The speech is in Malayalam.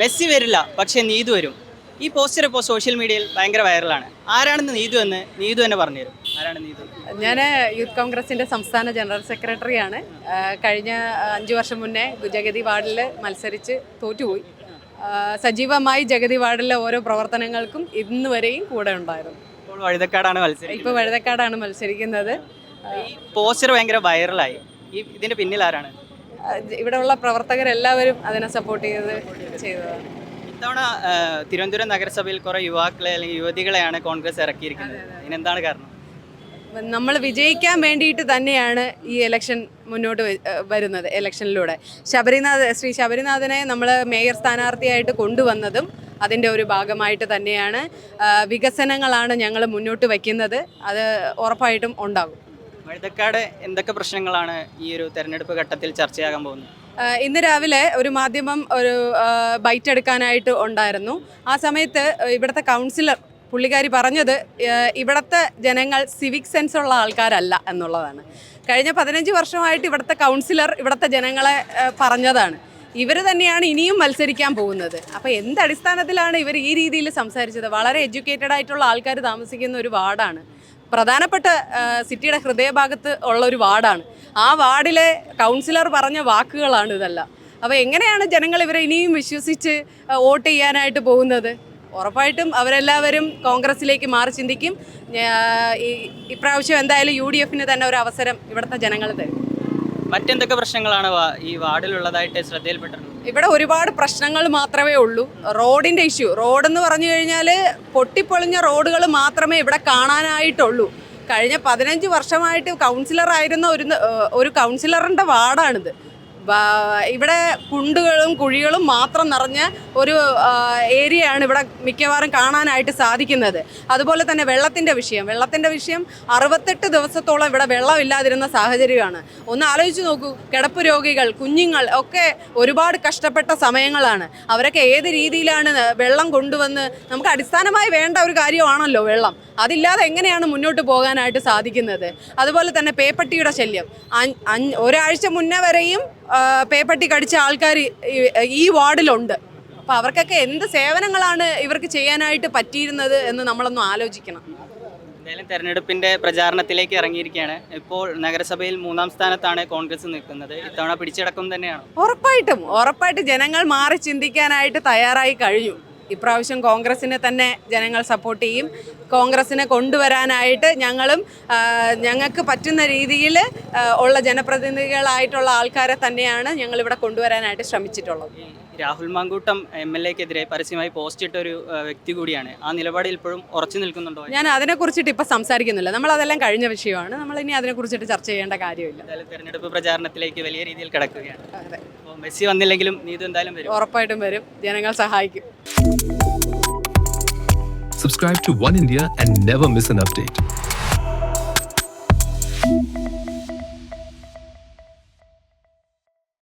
മെസ്സി വരില്ല പക്ഷേ നീതു വരും. ഈ പോസ്റ്റർ ഇപ്പോൾ സോഷ്യൽ മീഡിയയിൽ ഭയങ്കര വൈറലാണ് ആരാണെന്ന് നീതു എന്ന് നീതു തന്നെ പറഞ്ഞുതരും ആരാണ് നീതു? ഞാൻ യൂത്ത് കോൺഗ്രസിന്റെ സംസ്ഥാന ജനറൽ സെക്രട്ടറിയാണ് കഴിഞ്ഞ അഞ്ച് വർഷം മുന്നേ ജഗതി വാർഡിൽ മത്സരിച്ച് തോറ്റുപോയി. സജീവമായി ജഗതി വാർഡിലെ ഓരോ പ്രവർത്തനങ്ങൾക്കും ഇന്ന് വരെയും കൂടെ ഉണ്ടായിരുന്നു. ഇപ്പോൾ വഴുതക്കാടാണ് മത്സരം ഇപ്പോൾ വഴുതക്കാടാണ് മത്സരിക്കുന്നത്. ഈ പോസ്റ്റർ ഭയങ്കര വൈറലായി ഈ ഇതിന്റെ പിന്നിൽ ആരാണ്? ഇവിടെയുള്ള പ്രവർത്തകരെല്ലാവരും അതിനെ സപ്പോർട്ട് ചെയ്ത് ചെയ്തതാണ്. ഇത്തവണ തിരുവനന്തപുരം നഗരസഭയിൽ കുറെ യുവാക്കളെ അല്ലെങ്കിൽ യുവതികളെയാണ് കോൺഗ്രസ് ഇറക്കിയിരിക്കുന്നത്. ഇതിനെന്താണ് കാരണം? നമ്മൾ വിജയിക്കാൻ വേണ്ടിയിട്ട് തന്നെയാണ് ഈ ഇലക്ഷൻ മുന്നോട്ട് വരുന്നത് ഇലക്ഷനിലൂടെ ശബരിനാഥ് ശ്രീ ശബരിനാഥനെ നമ്മൾ മേയർ സ്ഥാനാർത്ഥിയായിട്ട് കൊണ്ടുവന്നതും അതിന്റെ ഒരു ഭാഗമായിട്ട് തന്നെയാണ്. വികസനങ്ങളാണ് ഞങ്ങൾ മുന്നോട്ട് വയ്ക്കുന്നത്. അത് ഉറപ്പായിട്ടും ഉണ്ടാകും. വഴുതക്കാട് എന്തൊക്കെ പ്രശ്നങ്ങളാണ് ഈ ഒരു തെരഞ്ഞെടുപ്പ് ഘട്ടത്തിൽ ചർച്ചയാകാൻ പോകുന്നത്? ഇന്ന് രാവിലെ ഒരു മാധ്യമം ഒരു ബൈറ്റ് എടുക്കാനായിട്ട് ഉണ്ടായിരുന്നു. ആ സമയത്ത് ഇവിടുത്തെ കൗൺസിലർ പുള്ളിക്കാരി പറഞ്ഞത് ഇവിടുത്തെ ജനങ്ങൾ സിവിക് സെൻസ് ഉള്ള ആൾക്കാരല്ല എന്നുള്ളതാണ്. കഴിഞ്ഞ പതിനഞ്ച് വർഷമായിട്ട് ഇവിടുത്തെ കൗൺസിലർ ഇവിടുത്തെ ജനങ്ങളെ പറഞ്ഞതാണ്. ഇവർ തന്നെയാണ് ഇനിയും മത്സരിക്കാൻ പോകുന്നത്. അപ്പോൾ എന്ത് അടിസ്ഥാനത്തിലാണ് ഇവർ ഈ രീതിയിൽ സംസാരിച്ചത്? വളരെ എഡ്യൂക്കേറ്റഡ് ആയിട്ടുള്ള ആൾക്കാർ താമസിക്കുന്ന ഒരു വാർഡാണ്. പ്രധാനപ്പെട്ട സിറ്റിയുടെ ഹൃദയഭാഗത്ത് ഉള്ള ഒരു വാർഡാണ്. ആ വാർഡിലെ കൗൺസിലർ പറഞ്ഞ വാക്കുകളാണ് ഇതെല്ലാം. അപ്പോൾ എങ്ങനെയാണ് ജനങ്ങൾ ഇവരെ ഇനിയും വിശ്വസിച്ച് വോട്ട് ചെയ്യാനായിട്ട് പോകുന്നത്? ഉറപ്പായിട്ടും അവരെല്ലാവരും കോൺഗ്രസിലേക്ക് മാറി ചിന്തിക്കും. ഇപ്രാവശ്യം എന്തായാലും യു ഡി എഫിന് തന്നെ ഒരു അവസരം ഇവിടുത്തെ ജനങ്ങൾ തരും. മറ്റെന്തൊക്കെ പ്രശ്നങ്ങളാണ് ഈ വാർഡിലുള്ളതായിട്ട് ശ്രദ്ധയിൽപ്പെട്ടിട്ടുള്ളത് ഇവിടെ ഒരുപാട് പ്രശ്നങ്ങൾ മാത്രമേ ഉള്ളൂ. റോഡിന്റെ ഇഷ്യൂ. റോഡെന്ന് പറഞ്ഞു കഴിഞ്ഞാൽ പൊട്ടിപ്പൊളിഞ്ഞ റോഡുകൾ മാത്രമേ ഇവിടെ കാണാനായിട്ടുള്ളൂ. കഴിഞ്ഞ പതിനഞ്ച് വർഷമായിട്ട് കൗൺസിലറായിരുന്ന ഒരു ഒരു കൗൺസിലറിന്റെ വാർഡാണിത്. ഇവിടെ കുണ്ടുകളും കുഴികളും മാത്രം നിറഞ്ഞ ഒരു ഏരിയയാണ് ഇവിടെ മിക്കവാറും കാണാനായിട്ട് സാധിക്കുന്നത്. അതുപോലെ തന്നെ വെള്ളത്തിന്റെ വിഷയം. വെള്ളത്തിന്റെ വിഷയം അറുപത്തെട്ട് ദിവസത്തോളം ഇവിടെ വെള്ളമില്ലാതിരുന്ന സാഹചര്യമാണ്. ഒന്ന് ആലോചിച്ച് നോക്കൂ. കിടപ്പ് രോഗികൾ കുഞ്ഞുങ്ങൾ ഒക്കെ ഒരുപാട് കഷ്ടപ്പെട്ട സമയങ്ങളാണ്. അവരൊക്കെ ഏത് രീതിയിലാണ് വെള്ളം കൊണ്ടുവന്ന് നമുക്ക് അടിസ്ഥാനമായി വേണ്ട ഒരു കാര്യമാണല്ലോ വെള്ളം. അതില്ലാതെ എങ്ങനെയാണ് മുന്നോട്ട് പോകാനായിട്ട് സാധിക്കുന്നത്? അതുപോലെ തന്നെ പേപ്പട്ടിയുടെ ശല്യം. ഒരാഴ്ച മുന്നേ വരെയും പേപ്പട്ടി കടിച്ച ആൾക്കാർ ഈ വാർഡിലുണ്ട്. അപ്പോൾ അവർക്കൊക്കെ എന്ത് സേവനങ്ങളാണ് ഇവർക്ക് ചെയ്യാനായിട്ട് പറ്റിയിരുന്നത് എന്ന് നമ്മളൊന്ന് ആലോചിക്കണം. എന്തായാലും തെരഞ്ഞെടുപ്പിന്റെ പ്രചാരണത്തിലേക്ക് ഇറങ്ങിയിരിക്കുകയാണ്. ഇപ്പോൾ നഗരസഭയിൽ മൂന്നാം സ്ഥാനത്താണ് കോൺഗ്രസ് നിൽക്കുന്നത്. ഇത്തവണ പിടിച്ചടക്കം തന്നെയാണ്? ഉറപ്പായിട്ടും. ഉറപ്പായിട്ട് ജനങ്ങൾ മാറി ചിന്തിക്കാനായിട്ട് തയ്യാറായി കഴിഞ്ഞു. ഇപ്രാവശ്യം കോൺഗ്രസിനെ തന്നെ ജനങ്ങൾ സപ്പോർട്ട് ചെയ്യും. കോൺഗ്രസിനെ കൊണ്ടുവരാനായിട്ട് ഞങ്ങളും ഞങ്ങൾക്ക് പറ്റുന്ന രീതിയിൽ ഉള്ള ജനപ്രതിനിധികളായിട്ടുള്ള ആൾക്കാരെ തന്നെയാണ് ഞങ്ങൾ ഇവിടെ കൊണ്ടുവരാനായിട്ട് ശ്രമിച്ചിട്ടുള്ളത്. രാഹുൽ മാങ്കൂട്ടം എം എൽ എക്കെതിരെ പരസ്യമായി പോസ്റ്റ് ഇട്ട ഒരു വ്യക്തി കൂടിയാണ്. ആ നിലപാടിൽ ഇപ്പോഴും ഉറച്ചു നിൽക്കുന്നുണ്ടോ? ഞാൻ അതിനെക്കുറിച്ചിട്ട് ഇപ്പം സംസാരിക്കുന്നില്ല. നമ്മൾ അതെല്ലാം കഴിഞ്ഞ വിഷയമാണ്. നമ്മൾ ഇനി അതിനെക്കുറിച്ചിട്ട് ചർച്ച ചെയ്യേണ്ട കാര്യമില്ല. എന്തായാലും തെരഞ്ഞെടുപ്പ് പ്രചാരണത്തിലേക്ക് വലിയ രീതിയിൽ കിടക്കുകയാണ്. അതെ അപ്പോൾ മെസ്സി വന്നില്ലെങ്കിലും നീതു എന്തായാലും വരും. ഉറപ്പായിട്ടും വരും. ജനങ്ങൾ സഹായിക്കും. Subscribe to One India and never miss an update.